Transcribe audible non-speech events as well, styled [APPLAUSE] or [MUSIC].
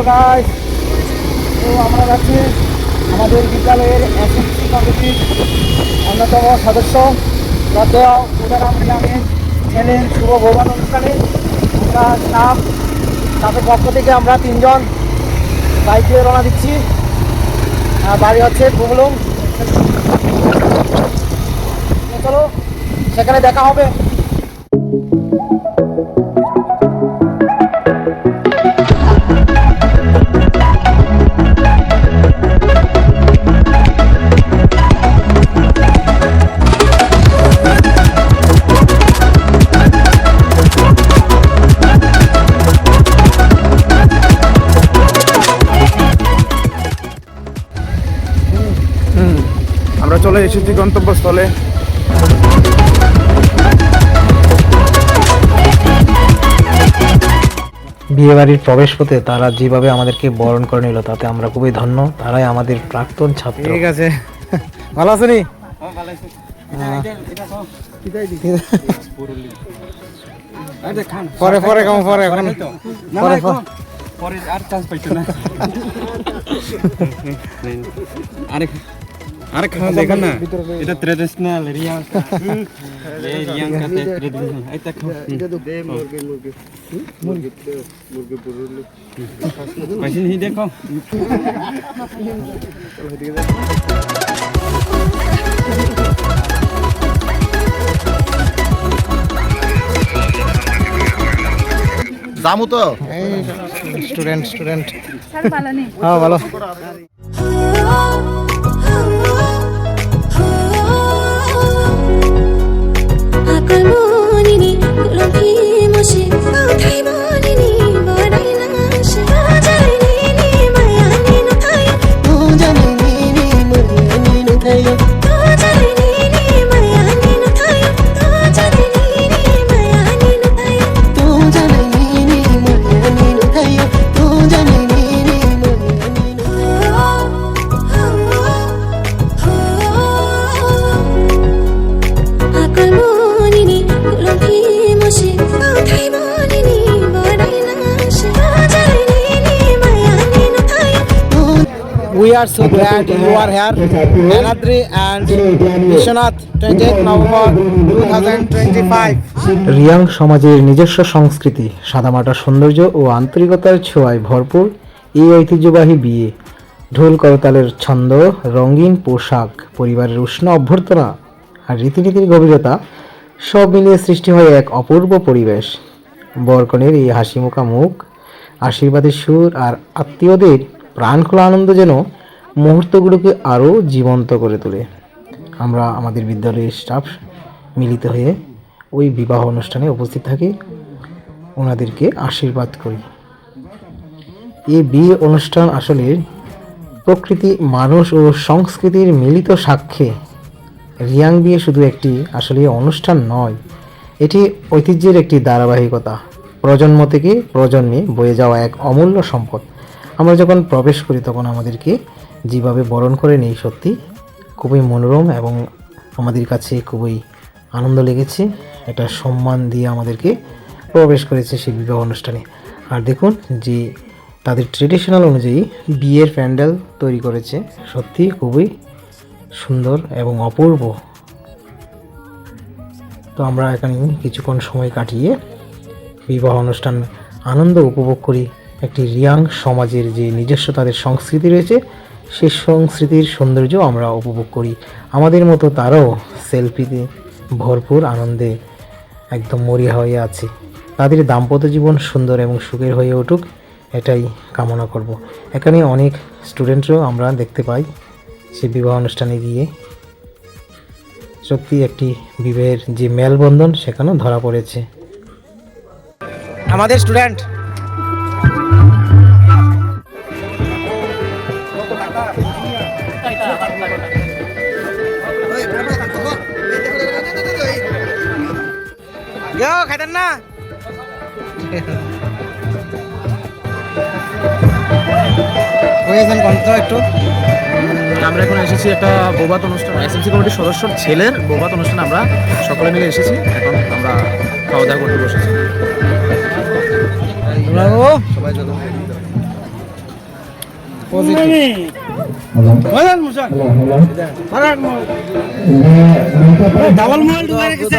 Hello তো আমরা যাচ্ছি আমাদের বিদ্যালয়ের এসএসসি কমিটির অন্যতম সদস্য। লজ্জা উদারাম গ্রামের ছেলের শুভ ভ্রমণ অনুষ্ঠানে আমরা স্টাফ স্টাফের পক্ষ থেকে আমরা তিনজন বাইকে রওনা দিচ্ছি। বাড়ি হচ্ছে কুমলুম চলো, সেখানে দেখা হবে। এসেছি গন্তব্যস্থলে। বিয়ে বাড়ির প্রবেশ পথে তারা যেভাবে আমাদেরকে বরণ করে নিল তাতে আমরা খুবই ধন্য। তারাই আমাদের প্রাক্তন ছাত্র। ঠিক আছে। ভালো আছেনি? পরে পরে কম পরে এখন। পরে পরে। আর চান্স পাইতো না। [LAUGHS] আরেক আরেক খাওয়া দেখো না এটা ট্রেডিশনাল রিয়াং এই রিয়াং কাতে ট্রেডিশনাল এই দেখো। পাইছিন হি দেখো। জামু তো? স্টুডেন্ট স্টুডেন্ট স্যার ভালো নেই। হ্যাঁ ভালো। We are so glad you are here. Nanadri and Vishwanath, 28 November 2025. Reang সমাজের নিজস্ব সংস্কৃতি সাদামাটা সৌন্দর্য ও আন্তরিকতার ছোঁয়ায় ভরপুর এই ঐতিহ্যবাহী বিয়ে ঢোল করতালের ছন্দ রঙিন পোশাক পরিবারের উষ্ণ অভ্যর্থনা আর রীতিনীতির গভীরতা সব মিলিয়ে সৃষ্টি হয় এক অপূর্ব পরিবেশ বরকনের এই হাসিমুখা মুখ আশীর্বাদের সুর আর আত্মীয়দের প্রাণখোলা আনন্দ যেন মুহূর্তগুলোকে আরও জীবন্ত করে তোলে। আমরা আমাদের বিদ্যালয়ের স্টাফ মিলিত হয়ে ওই বিবাহ অনুষ্ঠানে উপস্থিত থাকি। ওনাদেরকে আশীর্বাদ করি। এই বিয়ে অনুষ্ঠান আসলে প্রকৃতি, মানুষ ও সংস্কৃতির মিলিত সাক্ষ্যে। রিয়াং বিয়ে শুধু একটি আসলে অনুষ্ঠান নয়, এটি ঐতিহ্যের একটি ধারাবাহিকতা। প্রজন্ম থেকে প্রজন্মে বয়ে যাওয়া এক অমূল্য সম্পদ। আমরা যখন প্রবেশ করি তখন আমাদেরকে যেভাবে বরণ করে নেই সত্যি খুবই মনোরম এবং আমাদের কাছে খুবই আনন্দ লেগেছে। একটা সম্মান দিয়ে আমাদেরকে প্রবেশ করেছে সেই বিবাহ অনুষ্ঠানে। আর দেখুন যে তাদের ট্রেডিশনাল অনুযায়ী বিয়ের প্যান্ডেল তৈরি করেছে। সত্যি খুবই সুন্দর এবং অপূর্ব। তো আমরা এখানে কিছুক্ষণ সময় কাটিয়ে বিবাহ অনুষ্ঠান আনন্দ উপভোগ করি। একটি রিয়াং সমাজের যে নিজস্ব তাদের সংস্কৃতি রয়েছে, সে সংস্কৃতির সৌন্দর্য আমরা উপভোগ করি। আমাদের মতো তারাও সেলফিতে ভরপুর আনন্দে একদম মরিয়া হয়ে আছে। তাদের দাম্পত্য জীবন সুন্দর এবং সুখের হয়ে উঠুক, এটাই কামনা করব। এখানে অনেক স্টুডেন্টরাও আমরা দেখতে পাই সে বিবাহ অনুষ্ঠানে গিয়ে। সত্যি একটি বিবাহের যে মেলবন্ধন, সেখানেও ধরা পড়েছে। আমাদের স্টুডেন্ট খাইতেন না একটু আমরা এখন এসেছি একটা বোবাত অনুষ্ঠান এসএমসি কমিটির সদস্যর ছেলের বোবাত অনুষ্ঠান আমরা সকলে মিলে এসেছি। এখন আমরা খাওয়া দাওয়া করতে বসেছি। সবাই ডাবল মোবাইল ঢুকাই রেখেছে